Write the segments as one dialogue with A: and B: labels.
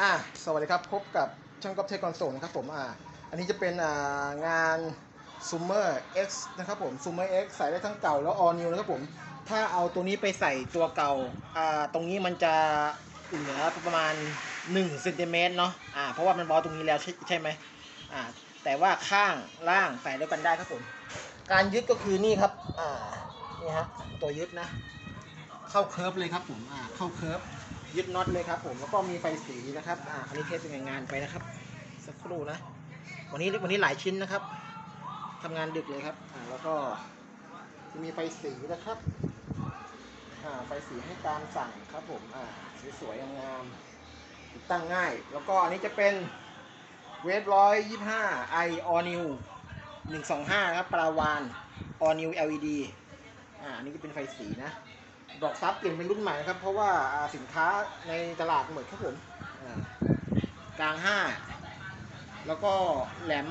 A: อะสวัสดีครับ พบกับช่างก๊อฟเทคคอนโซลนะครับผมอ่าอันนี้จะเป็นอ่างาน Summer X นะครับผม Summer X ใส่ได้ทั้งเก่าแล้ว all new นะครับผม ถ้าเอาตัวนี้ไปใส่ตัวเก่าอ่าตรงนี้มันจะเหลือประมาณ1เซนติเมตรเนาะอ่าเพราะว่ามันบอลตรงนี้แล้วใช่ใช่ไหมอ่าแต่ว่าข้างล่างใส่ด้วยกันได้ครับผม การยึดก็คือนี่ครับอ่านี่ฮะตัวยึดนะ เข้าเคิร์ฟเลยครับผมอ่าเข้าเคิร์ฟ ยึดน็อตเลยครับ ผมแล้วก็มีไฟสีนะครับอ่าอันนี้เทสเป็นงานไปนะครับ สักครู่นะ วันนี้วันนี้หลายชิ้นนะครับทำงานดึกเลยครับอ่าแล้วก็จะมีไฟสีนะครับอ่าไฟสีให้ตามสั่งครับผมอ่าสวยๆงามๆติดตั้งง่าย แล้วก็อันนี้จะเป็นเวฟร้อยยี่ห้าไอออนิวหนึ่งสองห้าครับปลาวานออนิว LED อ่าอันนี้จะเป็นไฟสีนะ ดอกซับเปลี่ยนเป็นรุ่นใหม่นะครับ เพราะว่าสินค้าในตลาดหมดครับผมกลางห้าแล้วก็แหลม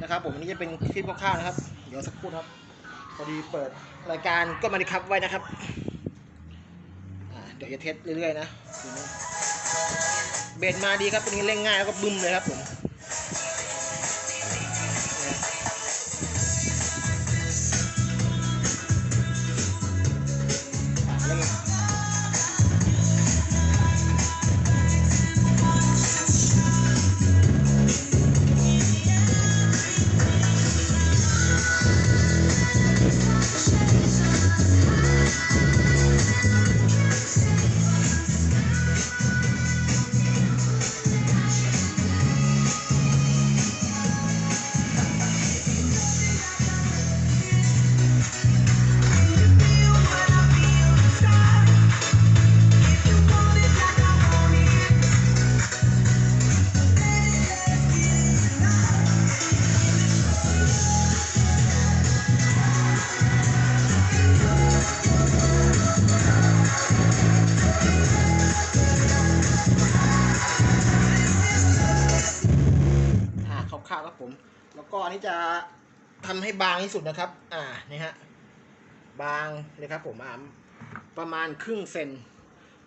A: นะครับ ผมอันนี้จะเป็นคลิปคร่าวๆนะครับ เดี๋ยวสักครู่นครับพอดีเปิดรายการก็มาดีครับไว้นะครับเดี๋ยวจะเทสเรื่อยๆนะเบสมาดีครับตัวนี้เล่นง่ายแล้วก็บึ้มเลยครับผม อ่าคร่าวๆครับผม แล้วก็อันนี้จะทำให้บางที่สุดนะครับ อ่า นี่ฮะ บางเลยครับผมอ่าประมาณครึ่งเซน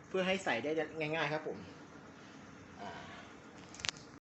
A: เพื่อให้ใส่ได้ง่าย ๆ ครับผม